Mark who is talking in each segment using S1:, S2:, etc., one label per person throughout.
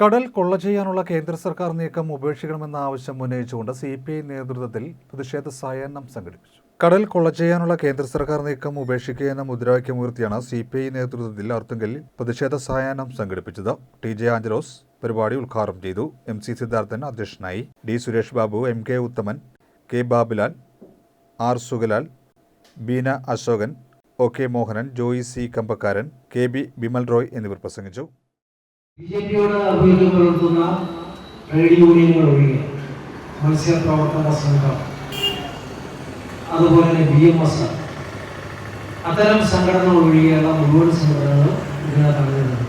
S1: കടൽ കൊള്ള ചെയ്യാനുള്ള കേന്ദ്ര സർക്കാർ നീക്കം ഉപേക്ഷിക്കണമെന്ന ആവശ്യം ഉന്നയിച്ചുകൊണ്ട് സി പി ഐ നേതൃത്വത്തിൽ പ്രതിഷേധ സായാഹ്നം സംഘടിപ്പിച്ചു. കടൽ കൊള്ള ചെയ്യാനുള്ള കേന്ദ്ര സർക്കാർ നീക്കം ഉപേക്ഷിക്കുക എന്ന മുദ്രാവാക്യമുയർത്തിയാണ് സി പി ഐ നേതൃത്വത്തിൽ അർത്തുങ്കിൽ പ്രതിഷേധ സായാഹ്നം സംഘടിപ്പിച്ചത്. ടി ജെ ആഞ്ചലോസ് പരിപാടി ഉദ്ഘാടനം ചെയ്തു. എം സി സിദ്ധാർത്ഥൻ അധ്യക്ഷനായി. D Suresh Babu M K Uthaman K Babulal R Sugalal Beena Asokan O K Mohanan Joy C Kambakkaran K B Bimal Roy എന്നിവർ പ്രസംഗിച്ചു.
S2: ബി ജെ പിയോട് അഭിമുഖ്യം പുലർത്തുന്ന ട്രേഡ് യൂണിയനുകൾ ഒഴികെ സംഘം അതുപോലെ തന്നെ ബി എം എസ് അത്തരം സംഘടനകൾ ഒഴികെയുള്ള മുഴുവൻ സംഘടനകളും ഇതിനകത്ത് അണിനിരുന്നു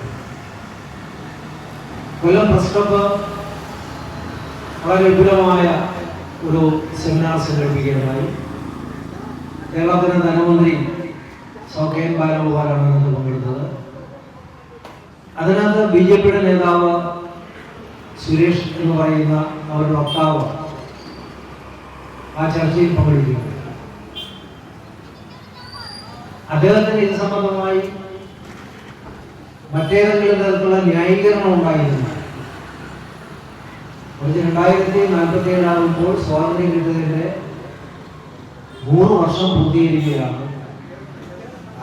S2: കൊല്ലം പ്രസ് ക്ലബ്ബ് വളരെ വിപുലമായ ഒരു സെമിനാർ സംഘടിപ്പിക്കുകയുണ്ടായി. കേരളത്തിലെ ധനമന്ത്രി സൗകര്യം ബാലഗോപാലാണ് അതിനകത്ത് ബി ജെ പിയുടെ നേതാവ് സുരേഷ് എന്ന് പറയുന്ന അവരുടെ വക്താവ് ആ ചർച്ചയിൽ പങ്കെടുക്കുന്നു അദ്ദേഹത്തിന് ഇത് സംബന്ധമായി മറ്റേതെങ്കിലും തരത്തിലുള്ള ന്യായീകരണം ഉണ്ടായിരുന്നു. ഒരു രണ്ടായിരത്തി നാൽപ്പത്തി ഏഴാകുമ്പോൾ സ്വാതന്ത്ര്യം കിട്ടിയതിന്റെ മൂന്ന് വർഷം പൂർത്തീകരിക്കുകയാണ്.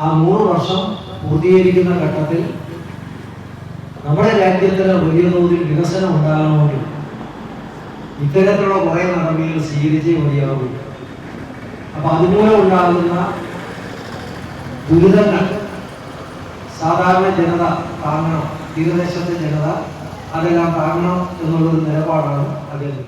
S2: ആ മൂന്ന് വർഷം പൂർത്തീകരിക്കുന്ന ഘട്ടത്തിൽ നമ്മുടെ രാജ്യത്തിന് വലിയ തോതിൽ വികസനം ഉണ്ടാകണമെങ്കിൽ ഇത്തരത്തിലുള്ള കുറെ നടപടികൾ സ്വീകരിച്ചേ മതിയാവും അപ്പൊ അതുമൂലം ഉണ്ടാകുന്ന ദുരിതങ്ങൾ സാധാരണ ജനത താങ്ങണം. തീരദേശത്തെ ജനത അതെല്ലാം താങ്ങണം എന്നുള്ളൊരു നിലപാടാണ് അദ്ദേഹം